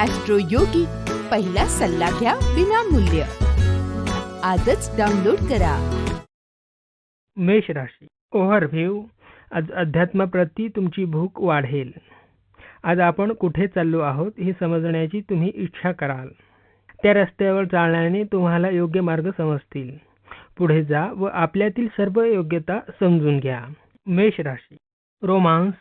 Austro योगी पहिला सल्ला घ्या विनामूल्य. आजच डाउनलोड करा. मेष राशी ओव्हरव्ह्यू आज अध्यात्माप्रती तुमची भूक वाढेल. आज आपण कुठे चाललो आहोत हे समजण्याची तुम्ही इच्छा कराल. त्या रस्त्यावर चालण्याने तुम्हाला योग्य मार्ग समजतील. पुढे जा व आपल्यातील सर्व योग्यता समजून घ्या. मेष राशी रोमांस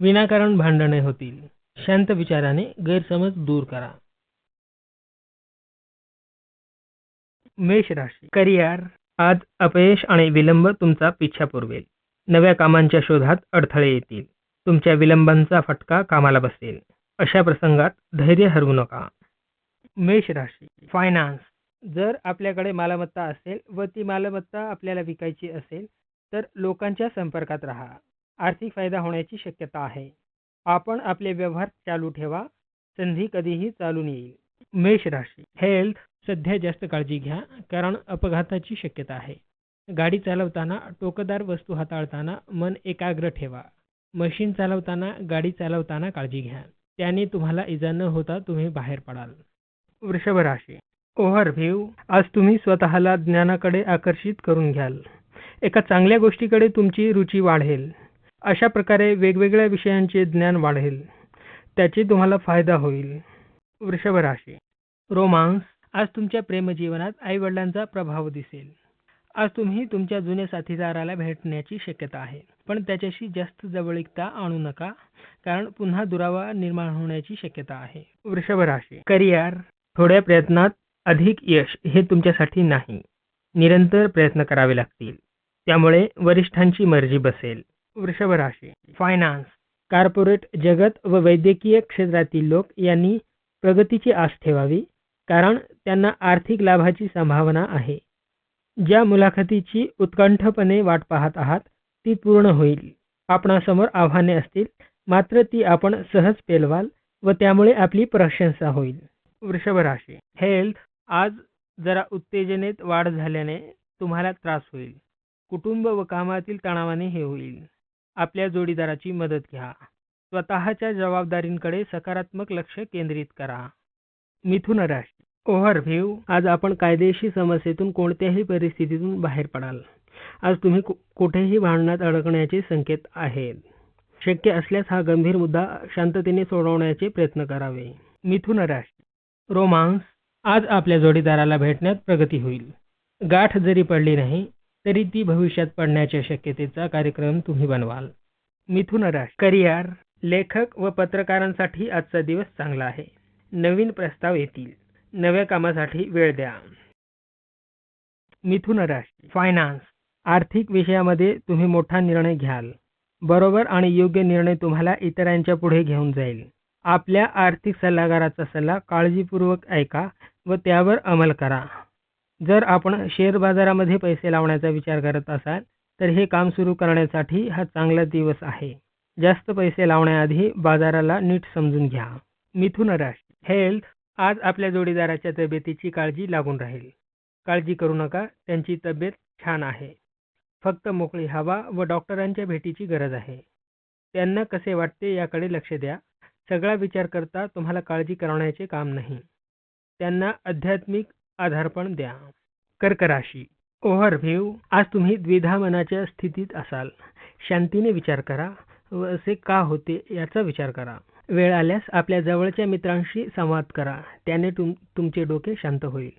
विनाकारण भांडणे होतील. शांत विचाराने गैरसमज दूर करा. मेष राशी. करिअर आज अपयश आणि विलंब तुमचा पिछा पुरवेल. नव्या कामांच्या शोधात अडथळे येतील. तुमच्या विलंबांचा फटका कामाला बसेल. अशा प्रसंगात धैर्य हरवू नका. मेष राशी. फायनान्स जर आपल्याकडे मालमत्ता असेल व ती मालमत्ता आपल्याला विकायची असेल तर लोकांच्या संपर्कात राहा. आर्थिक फायदा होण्याची शक्यता आहे. आपण आपले व्यवहार चालू ठेवा. संधी कधीही चालून येईल. मेष राशी. हेल्थ सध्या जास्त काळजी घ्या कारण अपघाताची शक्यता आहे. गाडी चालवताना टोकदार वस्तू हाताळताना मन एकाग्र ठेवा. मशीन चालवताना गाडी चालवताना काळजी घ्या. त्याने तुम्हाला इजा न होता तुम्ही बाहेर पडाल. वृषभ राशी. ओव्हरव्ह्यू आज तुम्ही स्वतःला ज्ञानाकडे आकर्षित करून घ्याल. एका चांगल्या गोष्टीकडे तुमची रुची वाढेल. अशा प्रकारे वेगवेगळ्या विषयांचे ज्ञान वाढेल. त्याचे तुम्हाला फायदा होईल. वृषभ राशी. रोमांस. आज तुमच्या प्रेमजीवनात आईवडिलांचा प्रभाव दिसेल. आज तुम्ही तुमच्या जुन्या साथीदाराला भेटण्याची शक्यता आहे. पण त्याच्याशी जास्त जवळीकता आणू नका कारण पुन्हा दुरावा निर्माण होण्याची शक्यता आहे. वृषभ राशी. करिअर. थोड्या प्रयत्नात अधिक यश हे तुमच्यासाठी नाही. निरंतर प्रयत्न करावे लागतील. त्यामुळे वरिष्ठांची मर्जी बसेल. वृषभ राशी फायनान्स कॉर्पोरेट जगत व वैद्यकीय क्षेत्रातील लोक यांनी प्रगतीची आस ठेवावी कारण त्यांना आर्थिक लाभाची संभावना आहे. ज्या मुलाखतीची उत्कंठपणे वाट पाहत आहात ती पूर्ण होईल. आपणासमोर आव्हाने असतील मात्र ती आपण सहज पेलवाल व त्यामुळे आपली प्रशंसा होईल. वृषभ राशी हेल्थ आज जरा उत्तेजनेत वाढ झाल्याने तुम्हाला त्रास होईल. कुटुंब व कामातील तणावाने हे होईल. आपल्या जोडीदाराची मदत घ्या. स्वतःच्या जबाबदारींकडे सकारात्मक लक्ष केंद्रित करा. मिथुन राशी ओव्हरव्ह्यू आज आपण कायदेशीर समस्येतून कोणत्याही परिस्थितीतून बाहेर पडाल. आज तुम्ही कु- कुठेही भांडणात अडकण्याचे संकेत आहेत. शक्य असल्यास हा गंभीर मुद्दा शांततेने सोडवण्याचे प्रयत्न करावे. मिथुन राशी रोमांस आज आपल्या जोडीदाराला भेटण्यात प्रगती होईल. गाठ जरी पडली नाही तरी ती भविष्यात पडण्याच्या शक्यतेचा कार्यक्रम तुम्ही बनवाल. मिथुन राशी करिअर लेखक व पत्रकारांसाठी आजचा दिवस चांगला आहे. नवीन प्रस्ताव येतील. नव्या कामासाठी वेळ द्या. मिथुन राशी फायनान्स आर्थिक विषयामध्ये तुम्ही मोठा निर्णय घ्याल. बरोबर आणि योग्य निर्णय तुम्हाला इतरांच्या पुढे घेऊन जाईल. आपल्या आर्थिक सल्लागाराचा सल्ला काळजीपूर्वक ऐका व त्यावर अंमल करा. जर आपण शेअर बाजारामध्ये पैसे लावण्याचा विचार करत असाल तर हे काम सुरू करण्यासाठी हा चांगला दिवस आहे. जास्त पैसे लावण्याआधी बाजाराला नीट समजून घ्या. मिथुन राशी. हेल्थ आज आपल्या जोडीदाराच्या तब्येतीची काळजी लागून राहील. काळजी करू नका त्यांची तब्येत छान आहे. फक्त मोकळी हवा व डॉक्टरांच्या भेटीची गरज आहे. त्यांना कसे वाटते याकडे लक्ष द्या. सगळा विचार करता तुम्हाला काळजी करण्याचे काम नाही. त्यांना आध्यात्मिक आधारपण द्या. कर्क राशी ओव्हरव्ह्यू आज तुम्ही द्विधा मनाच्या स्थितीत असाल. शांतीने विचार करा व असे का होते याचा विचार करा. वेळ आल्यास आपल्या जवळच्या मित्रांशी संवाद करा. त्याने तुम तुमचे डोके शांत होईल.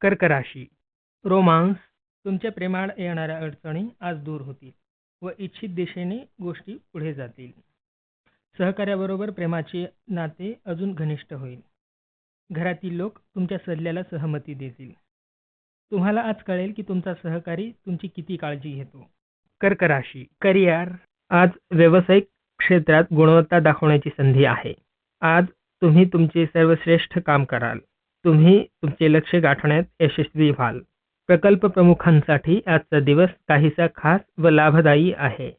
कर्क राशी रोमांस तुमच्या प्रेमाळ येणाऱ्या अडचणी आज दूर होतील व इच्छित दिशेने गोष्टी पुढे जातील. सहकार्याबरोबर प्रेमाचे नाते अजून घनिष्ठ होईल. घरातील लोक तुमच्या सल्ल्याला सहमती देतील. तुम्हाला आज कळेल की तुमचा सहकारी तुमची किती काळजी घेतो. कर्क राशी करिअर आज व्यावसायिक क्षेत्रात गुणवत्ता दाखवण्याची संधी आहे. आज तुम्ही तुमचे सर्वश्रेष्ठ काम कराल. तुम्ही तुमचे लक्ष गाठण्यात यशस्वी व्हाल. प्रकल्प प्रमुखांसाठी आजचा दिवस काहीसा खास व लाभदायी आहे.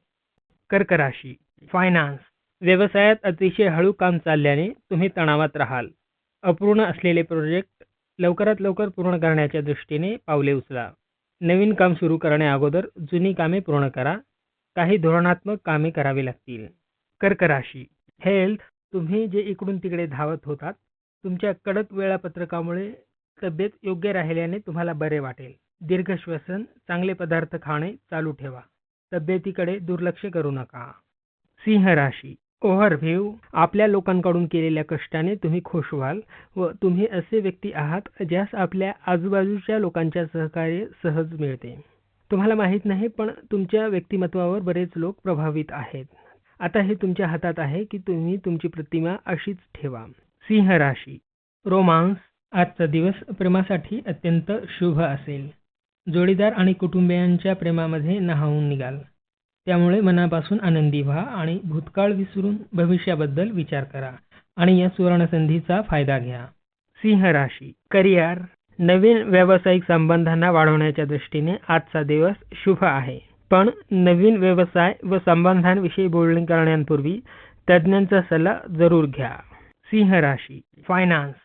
कर्क राशी फायनान्स व्यवसायात अतिशय हळू काम चालल्याने तुम्ही तणावात राहाल. अपूर्ण असलेले प्रोजेक्ट लवकरात लवकर पूर्ण करण्याच्या दृष्टीने पावले उचला. नवीन काम सुरू करण्याअगोदर जुनी कामे पूर्ण करा. काही धोरणात्मक कामे करावी लागतील. कर्क राशी हेल्थ तुम्ही जे इकडून तिकडे धावत होतात तुमच्या कडक वेळापत्रकामुळे तब्येत योग्य राहिल्याने तुम्हाला बरे वाटेल. दीर्घ श्वसन चांगले पदार्थ खाणे चालू ठेवा. तब्येतीकडे दुर्लक्ष करू नका. सिंह राशी. ओव्हरव्ह्यू. आपल्या लोकांकडून केलेल्या कष्टाने तुम्ही खुश व्हाल व तुम्ही असे व्यक्ती आहात ज्यास आपल्या आजूबाजूच्या लोकांच्या सहकार्य सहज मिळते. तुम्हाला माहीत नाही पण तुमच्या व्यक्तिमत्वावर बरेच लोक प्रभावित आहेत. आता हे तुमच्या हातात आहे की तुम्ही तुमची प्रतिमा अशीच ठेवा. सिंह राशी. रोमांस. आजचा दिवस प्रेमासाठी अत्यंत शुभ असेल. जोडीदार आणि कुटुंबियांच्या प्रेमामध्ये नहावून निघाल. त्यामुळे मनापासून आनंदी व्हा आणि भूतकाळ विसरून भविष्याबद्दल विचार करा आणि या सुवर्णसंधीचा फायदा घ्या. सिंह राशी करिअर नवीन व्यावसायिक संबंधांना वाढवण्याच्या दृष्टीने आजचा दिवस शुभ आहे. पण नवीन व्यवसाय व संबंधांविषयी बोलणी करण्यापूर्वी तज्ज्ञांचा सल्ला जरूर घ्या. सिंह राशी फायनान्स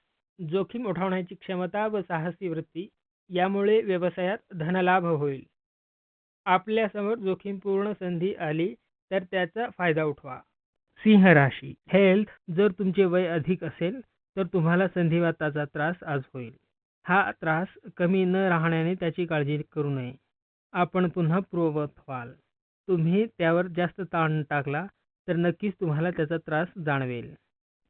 जोखीम उठवण्याची क्षमता व साहसी वृत्ती यामुळे व्यवसायात धनलाभ होईल. आपल्यासमोर जोखीमपूर्ण संधी आली तर त्याचा फायदा उठवा. सिंह राशी. हेल्थ जर तुमचे वय अधिक असेल तर तुम्हाला संधिवाताचा त्रास आज होईल. हा त्रास कमी न राहण्याने त्याची काळजी करू नये. आपण पुन्हा पूर्ववत व्हाल. तुम्ही त्यावर जास्त ताण टाकला तर नक्कीच तुम्हाला त्याचा त्रास जाणवेल.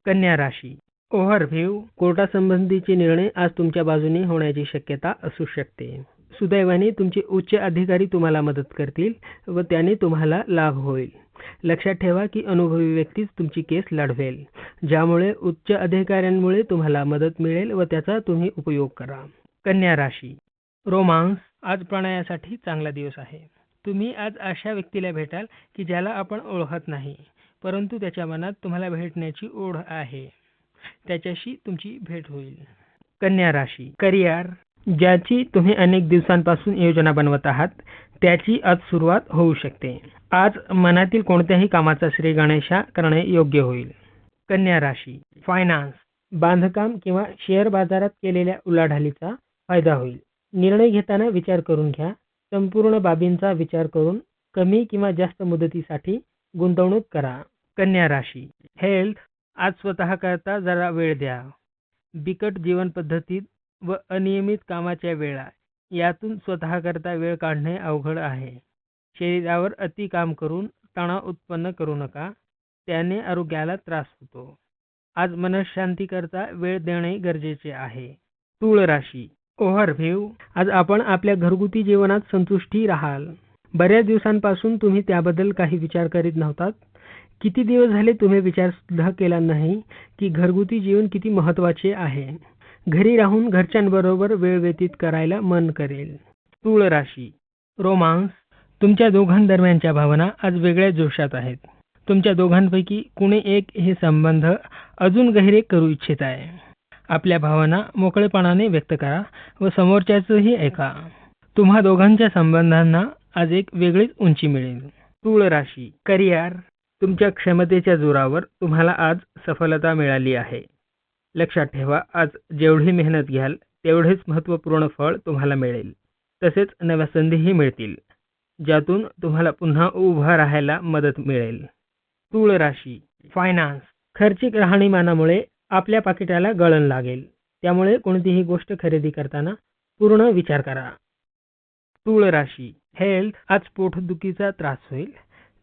कन्या राशी. ओव्हरव्ह्यू कोर्टासंबंधीचे निर्णय आज तुमच्या बाजूने होण्याची शक्यता असू शकते. सुदैवाने तुमचे उच्च अधिकारी तुम्हाला मदत करतील व त्याने तुम्हाला लाभ होईल. लक्षात ठेवा की अनुभवी व्यक्तीच तुमची केस लढवेल ज्यामुळे उच्च अधिकाऱ्यांमुळे तुम्हाला मदत मिळेल व त्याचा तुम्ही उपयोग करा. कन्या राशी. रोमांस आज प्रणयासाठी चांगला दिवस आहे. तुम्ही आज अशा व्यक्तीला भेटाल की ज्याला आपण ओळखत नाही परंतु त्याच्या मनात तुम्हाला भेटण्याची ओढ आहे. त्याच्याशी तुमची भेट होईल. कन्या राशी. करिअर. ज्याची तुम्ही अनेक दिवसांपासून योजना बनवत आहात त्याची आज सुरुवात होऊ शकते. आज मनातील कोणत्याही कामाचा श्री गणेशा करणे योग्य होईल. कन्या राशी फायनान्स बांधकाम किंवा शेअर बाजारात केलेल्या उलाढालीचा फायदा होईल. निर्णय घेताना विचार करून घ्या. संपूर्ण बाबींचा विचार करून कमी किंवा जास्त मुदतीसाठी गुंतवणूक करा. कन्या राशी हेल्थ आज स्वतः करता जरा वेळ द्या. बिकट जीवन पद्धतीत व अनियमित कामाच्या वेळा. यातून स्वतःकरता वेळ काढणे अवघड आहे. शरीरावर अति काम करून तणाव उत्पन्न करू नका. त्याने आरोग्याला त्रास होतो. आज मनशांतीकरता वेळ देणे गरजेचे आहे. तूळ राशी. ओव्हरव्ह्यू आज आपण आपल्या घरगुती जीवनात संतुष्टी राहाल. बऱ्याच दिवसांपासून तुम्ही त्याबद्दल काही विचार करीत नव्हतात. किती दिवस झाले तुम्ही विचार सुद्धा केला नाही की घरगुती जीवन किती महत्त्वाचे आहे. घरी राहून घरच्यांबरोबर वेळ व्यतीत करायला मन करेल. तुळ राशी. रोमांस. तुमच्या दोघांदरम्यानच्या भावना आज वेगळ्या जोशात आहेत. तुमच्या दोघांपैकी कुणी एक हे संबंध अजून गहिरे करू इच्छित आहे. आपल्या भावना मोकळेपणाने व्यक्त करा व समोरच्याचंही ऐका. तुम्हा दोघांच्या संबंधांना आज एक वेगळीच उंची मिळेल. तुळ राशी. करिअर. तुमच्या क्षमतेच्या जोरावर तुम्हाला आज सफलता मिळाली आहे. लक्षात ठेवा आज जेवढी मेहनत घ्याल तेवढेच महत्त्वपूर्ण फळ तुम्हाला मिळेल. तसेच नव्या संधीही मिळतील ज्यातून तुम्हाला पुन्हा उभा राहायला मदत मिळेल. तूळ राशी फायनान्स खर्चिक राहणीमानामुळे आपल्या पाकिटाला गळण लागेल. त्यामुळे कोणतीही गोष्ट खरेदी करताना पूर्ण विचार करा. तूळ राशी हेल्थ आज पोटदुखीचा त्रास होईल.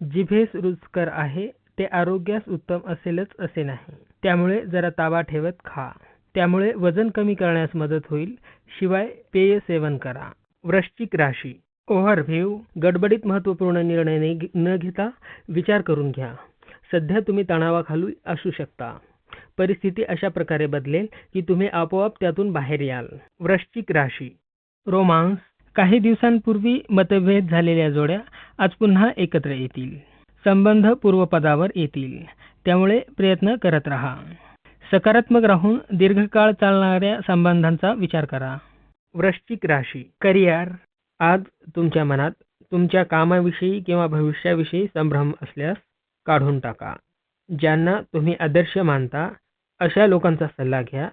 जिभेस रुचकर आहे ते आरोग्यास उत्तम असेलच असे नाही. त्यामुळे जरा ताबा ठेवत खा. त्यामुळे वजन कमी करण्यास मदत होईल. शिवाय पेय सेवन करा. वृश्चिक राशी. ओव्हरव्ह्यू गडबडीत महत्त्वपूर्ण निर्णय न घेता विचार करून घ्या. सध्या तुम्ही तणावाखाली असू शकता. परिस्थिती अशा प्रकारे बदलेल की तुम्ही आपोआप त्यातून बाहेर याल. वृश्चिक राशी. रोमांस. काही दिवसांपूर्वी मतभेद झालेल्या जोड्या आज पुन्हा एकत्र येतील. संबंध पूर्वपदावर येतील. त्यामुळे प्रयत्न करत राहा. सकारात्मक राहून दीर्घकाळ चालणाऱ्या संबंधांचा विचार करा. वृश्चिक राशी करिअर. आज तुमच्या मनात तुमच्या कामाविषयी किंवा भविष्याविषयी संभ्रम असल्यास काढून टाका. ज्यांना तुम्ही आदर्श मानता अशा लोकांचा सल्ला घ्या.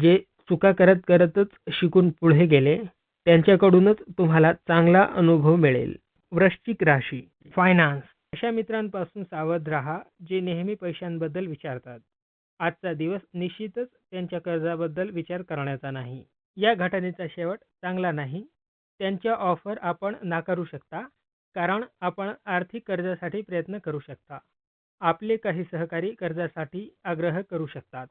जे चुका करत करतच शिकून पुढे गेले त्यांच्याकडूनच तुम्हाला चांगला अनुभव मिळेल. वृश्चिक राशी फायनान्स अशा मित्रांपासून सावध राहा जे नेहमी पैशांबद्दल विचारतात. आजचा दिवस निश्चितच त्यांच्या कर्जाबद्दल विचार करण्याचा नाही. या घटनेचा शेवट चांगला नाही. त्यांच्या ऑफर आपण नाकारू शकता कारण आपण आर्थिक कर्जासाठी प्रयत्न करू शकता. आपले काही सहकारी कर्जासाठी आग्रह करू शकतात.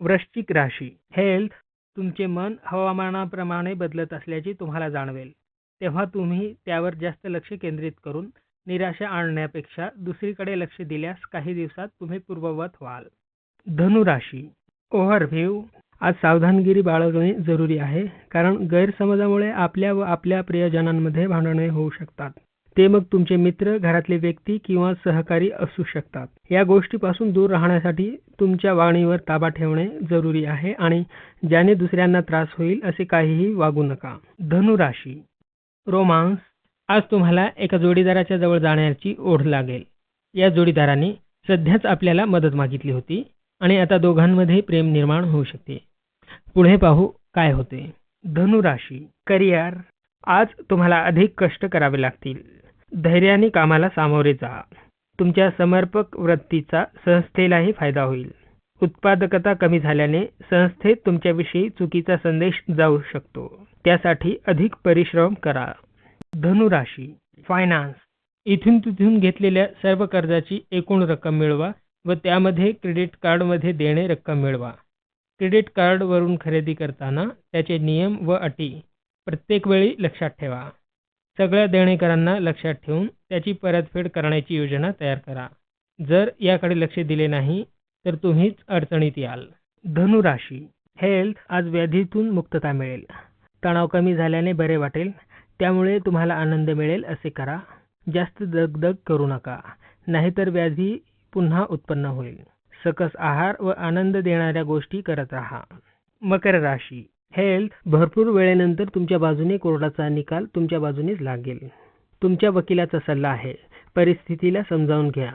वृश्चिक राशी हेल्थ तुमचे मन हवामानाप्रमाणे बदलत असल्याचे तुम्हाला जाणवेल. तेव्हा तुम्ही त्यावर जास्त लक्ष केंद्रित करून निराशा आणण्यापेक्षा दुसरीकडे लक्ष दिल्यास काही दिवसात तुम्ही पूर्ववत व्हाल. धनुराशी. ओव्हरव्ह्यू आज सावधानगिरी बाळगणे जरुरी आहे कारण गैरसमजामुळे आपल्या व आपल्या प्रियजनांमध्ये भांडणे होऊ शकतात. ते मग तुमचे मित्र घरातले व्यक्ती किंवा सहकारी असू शकतात. या गोष्टीपासून दूर राहण्यासाठी तुमच्या वागणीवर ताबा ठेवणे जरुरी आहे आणि ज्याने दुसऱ्यांना त्रास होईल असे काहीही वागू नका. धनुराशी. रोमांस. आज तुम्हाला एका जोडीदाराच्या जवळ जाण्याची ओढ लागेल. या जोडीदाराने सध्याच आपल्याला मदत मागितली होती आणि आता दोघांमध्ये प्रेम निर्माण होऊ शकते. पुढे पाहू काय होते. धनुराशी करिअर. आज तुम्हाला अधिक कष्ट करावे लागतील. धैर्याने कामाला सामोरे जा. तुमच्या समर्पक वृत्तीचा संस्थेलाही फायदा होईल. उत्पादकता कमी झाल्याने संस्थेत तुमच्याविषयी चुकीचा संदेश जाऊ शकतो. त्यासाठी अधिक परिश्रम करा. धनुराशी फायनान्स इथून तिथून घेतलेल्या सर्व कर्जाची एकूण रक्कम मिळवा व त्यामध्ये क्रेडिट कार्डमध्ये देणे रक्कम मिळवा. क्रेडिट कार्डवरून खरेदी करताना त्याचे नियम व अटी प्रत्येक वेळी लक्षात ठेवा. सगळ्या देणेकरांना लक्षात ठेवून त्याची परतफेड करण्याची योजना तयार करा. जर याकडे लक्ष दिले नाही तर तुम्हीच अडचणीत याल. धनुराशी हेल्थ आज व्याधीतून मुक्तता मिळेल. तणाव कमी झाल्याने बरे वाटेल. त्यामुळे तुम्हाला आनंद मिळेल असे करा. जास्त दगदग करू नका. नाहीतर व्याधी पुन्हा उत्पन्न होईल. सकस आहार व आनंद देणाऱ्या गोष्टी करत राहा. मकर राशी. हेल्थ भरपूर वेळेनंतर तुमच्या बाजूने कोर्टाचा निकाल तुमच्या बाजूनेच लागेल. तुमच्या वकिलाचा सल्ला आहे. परिस्थितीला समजावून घ्या.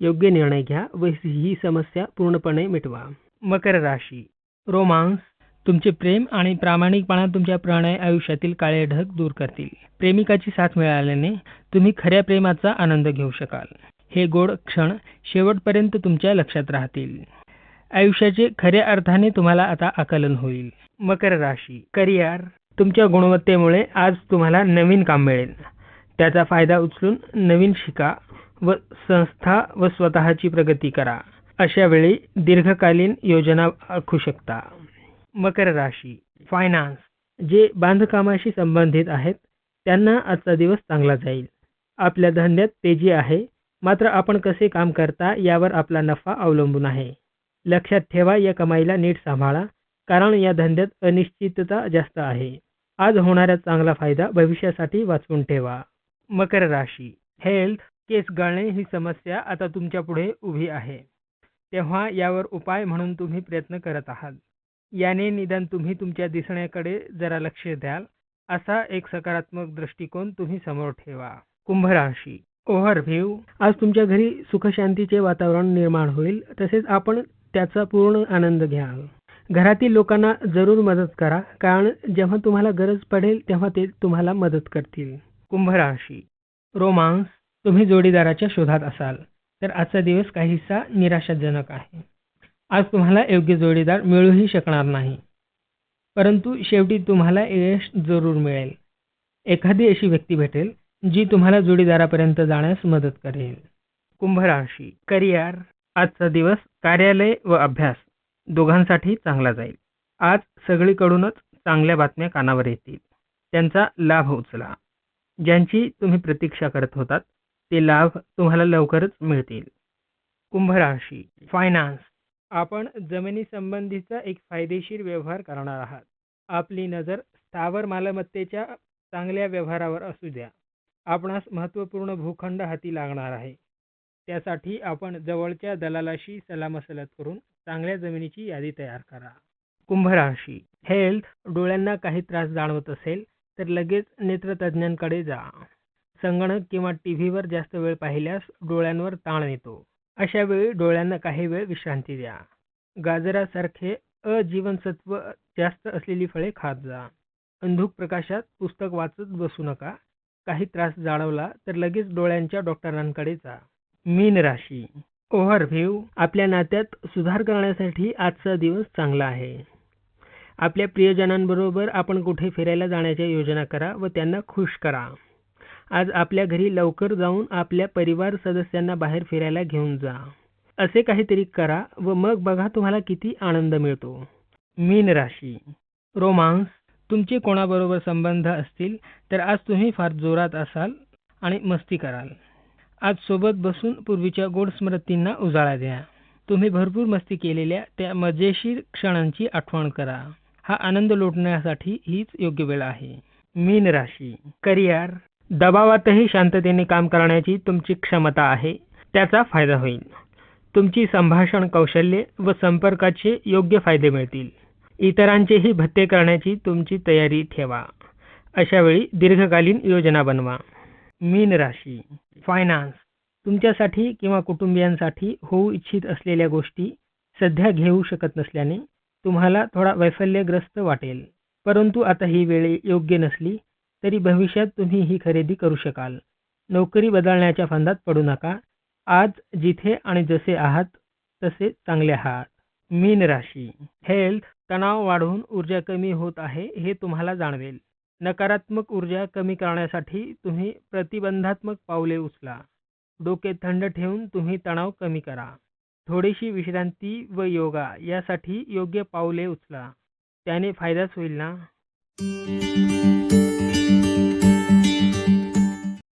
योग्य निर्णय घ्या व ही समस्या पूर्णपणे मिटवा. मकर राशी. रोमांस तुमचे प्रेम आणि प्रामाणिकपणा तुमच्या प्रणय आयुष्यातील काळे ढग दूर करतील. प्रेमिकाची साथ मिळाल्याने तुम्ही खऱ्या प्रेमाचा आनंद घेऊ शकाल. हे गोड क्षण शेवटपर्यंत तुमच्या लक्षात राहतील. आयुष्याचे खऱ्या अर्थाने तुम्हाला आता आकलन होईल. मकर राशी करिअर. तुमच्या गुणवत्तेमुळे आज तुम्हाला नवीन काम मिळेल. त्याचा फायदा उचलून नवीन शिका व संस्था व स्वतःची प्रगती करा. अशा वेळी दीर्घकालीन योजना आखू शकता. मकर राशी फायनान्स जे बांधकामाशी संबंधित आहेत त्यांना आजचा दिवस चांगला जाईल. आपल्या धंद्यात तेजी आहे मात्र आपण कसे काम करता यावर आपला नफा अवलंबून आहे. लक्षात ठेवा या कमाईला नीट सांभाळा कारण या धंद्यात अनिश्चितता जास्त आहे. आज होणारा चांगला फायदा भविष्यासाठी वाचवून ठेवा. मकर राशी हेल्थ केस गळणे ही समस्या आता तुमच्यापुढे उभी आहे. तेव्हा यावर उपाय म्हणून तुम्ही प्रयत्न करत आहात. याने निदान तुम्ही तुमच्या दिसण्याकडे जरा लक्ष द्याल. असा एक सकारात्मक दृष्टिकोन तुम्ही समोर ठेवा. कुंभ राशी ओव्हरव्ह्यू आज तुमच्या घरी सुखशांतीचे वातावरण निर्माण होईल. तसेच आपण त्याचा पूर्ण आनंद घ्याल. घरातील लोकांना जरूर मदत करा. कारण जेव्हा तुम्हाला गरज पडेल तेव्हा ते तुम्हाला मदत करतील. कुंभ राशी रोमांस. तुम्ही जोडीदाराच्या शोधात असाल. तर आजचा दिवस काहीसा निराशाजनक आहे. आज तुम्हाला योग्य जोडीदार मिळूही शकणार नाही. परंतु शेवटी तुम्हाला यश जरूर मिळेल. एखादी अशी व्यक्ती भेटेल जी तुम्हाला जोडीदारापर्यंत जाण्यास मदत करेल. कुंभ राशी करिअर आजचा दिवस कार्यालय व अभ्यास दोघांसाठी चांगला जाईल. आज सगळीकडूनच चांगल्या बातम्या कानावर येतील. त्यांचा लाभ उचला. ज्यांची तुम्ही प्रतीक्षा करत होतात ते लाभ तुम्हाला लवकरच मिळतील. कुंभ राशी फायनान्स आपण जमिनीसंबंधीचा एक फायदेशीर व्यवहार करणार आहात. आपली नजर स्थावर मालमत्तेच्या चांगल्या व्यवहारावर असू द्या. आपणास महत्त्वपूर्ण भूखंड हाती लागणार आहे. त्यासाठी आपण जवळच्या दलालाशी सलामसलत करून चांगल्या जमिनीची यादी तयार करा. कुंभ राशी. हेल्थ डोळ्यांना काही त्रास जाणवत असेल तर लगेच नेत्रतज्ज्ञांकडे जा. संगणक किंवा टी व्हीवर जास्त वेळ पाहिल्यास डोळ्यांवर ताण येतो. अशा वेळी डोळ्यांना काही वेळ विश्रांती द्या. गाजरासारखे अजीवनसत्व जास्त असलेली फळे खात जा. अंधुक प्रकाशात पुस्तक वाचत बसू नका. काही त्रास जाणवला तर लगेच डोळ्यांच्या डॉक्टरांकडे जा. मीन राशी. ओव्हरव्ह्यू आपल्या नात्यात सुधार करण्यासाठी आजचा दिवस चांगला आहे. आपल्या प्रियजनांबरोबर आपण कुठे फिरायला जाण्याच्या योजना करा व त्यांना खुश करा. आज आपल्या घरी लवकर जाऊन आपल्या परिवार सदस्यांना बाहेर फिरायला घेऊन जा. असे काहीतरी करा व मग बघा तुम्हाला किती आनंद मिळतो. मीन राशी. रोमांस. तुमचे कोणाबरोबर संबंध असतील तर आज तुम्ही फार जोरात असाल आणि मस्ती कराल. आज सोबत बसून पूर्वीच्या गोड स्मृतींना उजाळा द्या. तुम्ही भरपूर मस्ती केलेल्या त्या मजेशीर क्षणांची आठवण करा. हा आनंद लुटण्यासाठी हीच योग्य वेळ आहे. मीन राशी. करिअर. दबावातही शांततेने काम करण्याची तुमची क्षमता आहे त्याचा फायदा होईल. तुमची संभाषण कौशल्ये व संपर्काचे योग्य फायदे मिळतील. इतरांचेही भत्ते करण्याची तुमची तयारी ठेवा. अशावेळी दीर्घकालीन योजना बनवा. मीन राशी फायनान्स तुमच्यासाठी किंवा कुटुंबियांसाठी होऊ इच्छित असलेल्या गोष्टी सध्या घेऊ शकत नसल्याने तुम्हाला थोडा वैफल्यग्रस्त वाटेल. परंतु आता ही वेळ योग्य नसली तरी भविष्यात तुम्ही ही खरेदी करू शकाल. नोकरी बदलण्याच्या फंदात पडू नका. आज जिथे आणि जसे आहात तसे चांगले आहात. मीन राशी. हेल्थ तणाव वाढून ऊर्जा कमी होत आहे हे तुम्हाला जाणवेल. नकारात्मक ऊर्जा कमी करण्यासाठी तुम्ही प्रतिबंधात्मक पावले उचला. डोके थंड ठेवून तुम्ही तणाव कमी करा. थोडीशी विश्रांती व योगा यासाठी योग्य पावले उचला. त्याने फायदाच होईल ना?